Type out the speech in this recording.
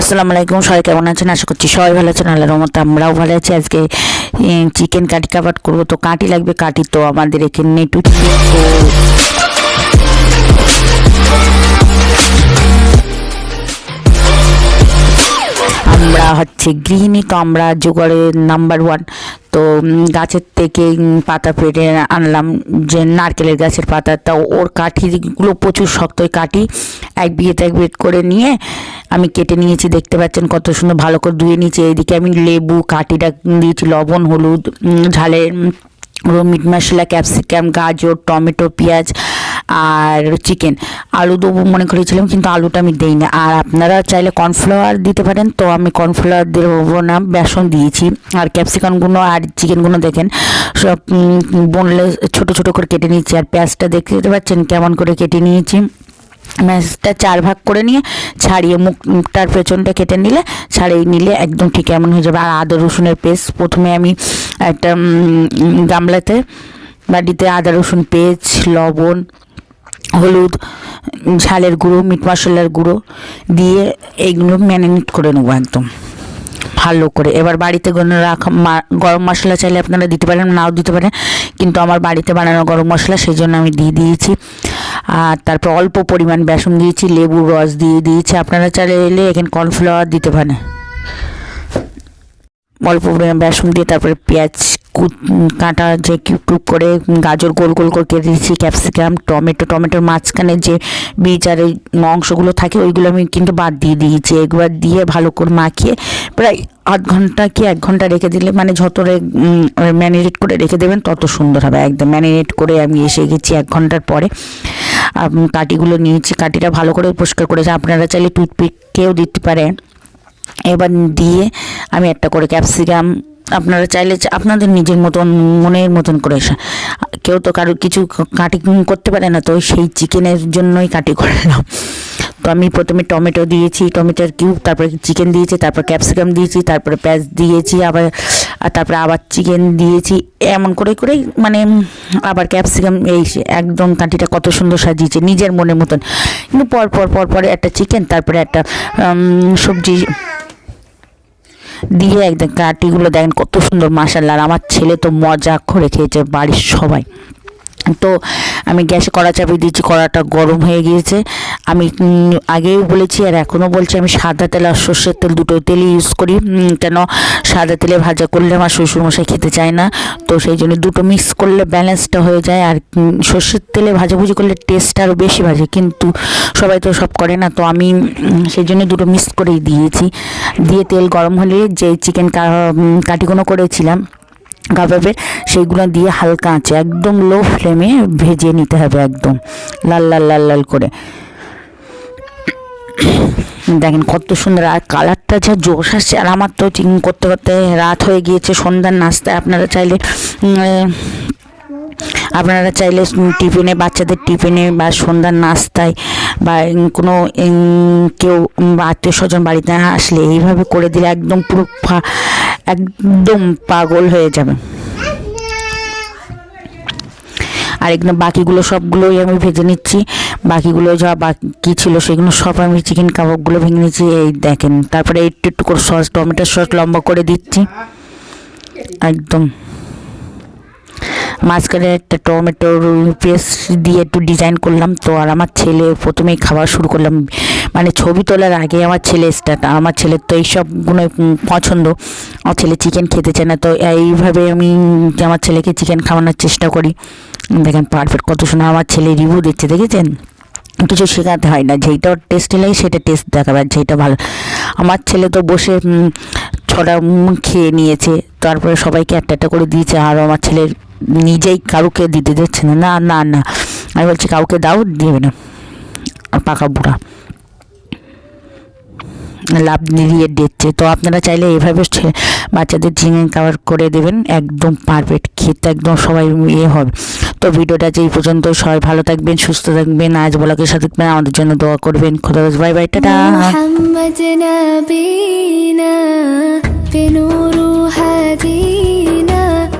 আসসালামু আলাইকুম, সবাই কেমন আছেন? আশা করছি সবাই ভালো আছেন। আল্লাহর রহমতে আমরাও ভালো আছি। আজকে চিকেন কাটি কাবাট করব। তো কাটি লাগবে, কাটি তো আমাদের এখানে একটু আমরা হচ্ছে গৃহিণী, তো আমরা জোগাড়ের নাম্বার ওয়ান তো গাছের থেকে পাতা পেড়ে আনলাম। যে নারকেলের গাছের পাতা, তা ওর কাঠিগুলো প্রচুর শক্ত কাঠি। এক বিয়েতে এক বিয়েত করে নিয়ে আমি কেটে নিয়েছি, দেখতে পাচ্ছেন কত সুন্দর ভালো করে ধুয়ে নিয়েছি। এইদিকে আমি লেবু কাঠিটা দিয়েছি, লবণ, হলুদ ঝালের মিট মশলা, ক্যাপসিকাম, গাজর, টমেটো, পেঁয়াজ আর চিকেন। আলু দেবো মনে করেছিলাম, কিন্তু আলুটা আমি দিই না আর আপনারা চাইলে কর্নফ্লাওয়ার দিতে পারেন, তো আমি কর্নফ্লাওয়ার দেবো না, বেসন দিয়েছি। আর ক্যাপসিকামগুলো আর চিকেনগুলো দেখেন, সব বনলে ছোট ছোট করে কেটে নিয়েছি। আর পেঁয়াজটা দেখতে পাচ্ছেন কেমন করে কেটে নিয়েছি। ম্যাচটা চার ভাগ করে নিয়ে ছাড়িয়ে মুখ, মুখটার পেছনটা কেটে নিলে, ছাড়িয়ে নিলে একদম ঠিক এমন হয়ে যাবে। আর আদা রসুনের পেস্ট, প্রথমে আমি একটা গামলাতে বাড়িতে আদা রসুন পেস্ট লবণ, হলুদ ঝালের গুঁড়ো, মিট মশলার গুঁড়ো দিয়ে এইগুলো ম্যারিনেট করে নেব একদম। ভালো করে। এবার বাড়িতে রাখা গরম মশলা চাইলে আপনারা দিতে পারেন, নাও দিতে পারেন, কিন্তু আমার বাড়িতে বানানো গরম মশলা সেই জন্য আমি দিয়ে দিয়েছি। আর তারপর অল্প পরিমাণ বেসন দিয়েছি, লেবুর রস দিয়ে দিয়েছি। আপনারা চাইলে এখানে কর্নফ্লাওয়ার দিতে পারেন। অল্প পরিমাণ বেসন দিয়ে তারপরে পেঁয়াজ কাটা যে কিউব কিউব করে গাজর গোল গোল করে কেটে দিয়েছি, ক্যাপসিকাম, টমেটো, টমেটোর মাঝখানে যে বীজ আর অংশগুলো থাকে, ওইগুলো আমি কিন্তু বাদ দিয়ে দিয়েছি। এগুলো দিয়ে ভালো করে মাখিয়ে প্রায় আধ ঘণ্টা কি এক ঘণ্টা রেখে দিলে মানে যত ম্যারিনেট করে রেখে দেবেন, তত সুন্দর হবে। একদম ম্যারিনেট করে আমি এসে গেছি এক ঘণ্টার পরে। কাটিগুলো নিয়েছি, কাটিটা ভালো করে পরিষ্কার করেছি। আপনারা চাইলে টুথপিককেও দিতে পারেন। এবার দিয়ে আমি একটা করে ক্যাপসিকাম আপনারা চাইলে আপনাদের নিজের মতন, মনের মতন করে কেউ তো কারও কিছু কাটি করতে পারে না, তো সেই চিকেনের জন্যই কাটি করলাম তো আমি প্রথমে টমেটো দিয়েছি, টমেটোর কিউব, তারপরে চিকেন দিয়েছি, তারপর ক্যাপসিকাম দিয়েছি, তারপরে পেঁয়াজ দিয়েছি, আবার, আর তারপরে আবার চিকেন দিয়েছি, এমন করে করে মানে আবার ক্যাপসিকাম এই একদম কাঠিটা কত সুন্দর সাজিয়েছে, নিজের মনের মতন। কিন্তু পর পর, পরে একটা চিকেন, তারপরে একটা সবজি দিয়ে একদম কাটিগুলো দেখেন কত সুন্দর মাসাল্লাহ আমার ছেলে তো মজা করে খেয়েছে বাড়ির সবাই। তো আমি গ্যাসে কড়া চাপিয়ে দিয়েছি, কড়াটা গরম হয়ে গিয়েছে। আমি আগেও বলেছি আর এখনও বলছি, আমি সাদা তেল আর সর্ষের তেল দুটো তেলই ইউজ করি কেন সাদা তেলে ভাজা করলে আমার শ্বশুরমশাই খেতে চায় না। তো সেই জন্য দুটো মিক্স করলে ব্যালেন্সটা হয়ে যায় আর সর্ষের তেলে ভাজাভুজি করলে টেস্টটা আরও বেশি ভাজে কিন্তু সবাই তো সব করে না, তো আমি সেই জন্য দুটো মিক্স করেই দিয়েছি। দিয়ে তেল গরম হলে যে চিকেন কাটিগুলো করেছিলাম। কাবাবে সেইগুলো দিয়ে হালকা আঁচে, একদম লো ফ্লেমে ভেজে নিতে হবে একদম, লাল লাল লাল লাল করে। দেখেন কত সুন্দর, আর কালারটা যা জোশ আসছে, আর আমার তো চিকেন করতে করতে রাত হয়ে গিয়েছে, সন্ধ্যার নাস্তায় আপনারা চাইলে আপনারা চাইলে টিফিনে, বাচ্চাদের টিফিনে বা সন্ধ্যার নাস্তায় বা কোনো কেউ আত্মীয় স্বজন বাড়িতে আসলে এইভাবে করে দিলে একদম পুরো একদম পাগল হয়ে যাবে। আর একদম বাকিগুলো সবগুলোই আমি ভেজে নিচ্ছি। বাকিগুলো যা বাকি ছিল সেগুলো সব আমি চিকেন কাবাবগুলো ভেঙে নিচ্ছি এই দেখেন, তারপরে একটু একটু করে সস, টমেটো সস লম্বা করে দিচ্ছি। একদম। মাঝখানে একটা টমেটোর পেস্ট দিয়ে একটু ডিজাইন করলাম। তো আর আমার ছেলে প্রথমেই খাওয়া শুরু করলাম। মানে ছবি তোলার আগে আমার ছেলে স্টার্ট, আমার ছেলের তো এইসবগুলো পছন্দ। আমার ছেলে চিকেন খেতে চায় না, তো এইভাবে আমি আমার ছেলেকে চিকেন খাওয়ানোর চেষ্টা করি। দেখেন পারফেক্ট কত সুন্দর আমার ছেলে রিভিউ দিচ্ছে, দেখেছেন? কিছু শেখাতে হয় না, যেইটা টেস্টি লাগে সেটা টেস্ট দেখাবে আর যেটা ভালো। আমার ছেলে তো বসে ছটা খেয়ে নিয়েছে, তারপরে সবাইকে একটা একটা করে দিয়েছে, আর আমার ছেলে নিজেই কাউকে দিতে দিচ্ছে না না না না। আমি বলছি, কাউকে দাও, দেবে না। পাকা বুড়া। লাভ নিয়ে দিচ্ছে। তো আপনারা চাইলে এইভাবে বাচ্চাদের ঝিঙে কাভার করে দেবেন, একদম পারফেক্ট খেতে একদম সবাই ইয়ে হবে। তো ভিডিওটা যে এই পর্যন্ত। সবাই ভালো থাকবেন, সুস্থ থাকবেন। আজ বলাকে সাথে থাকবেন। আমাদের জন্য দোয়া করবেন। খোদা বাই বাই, টাটা।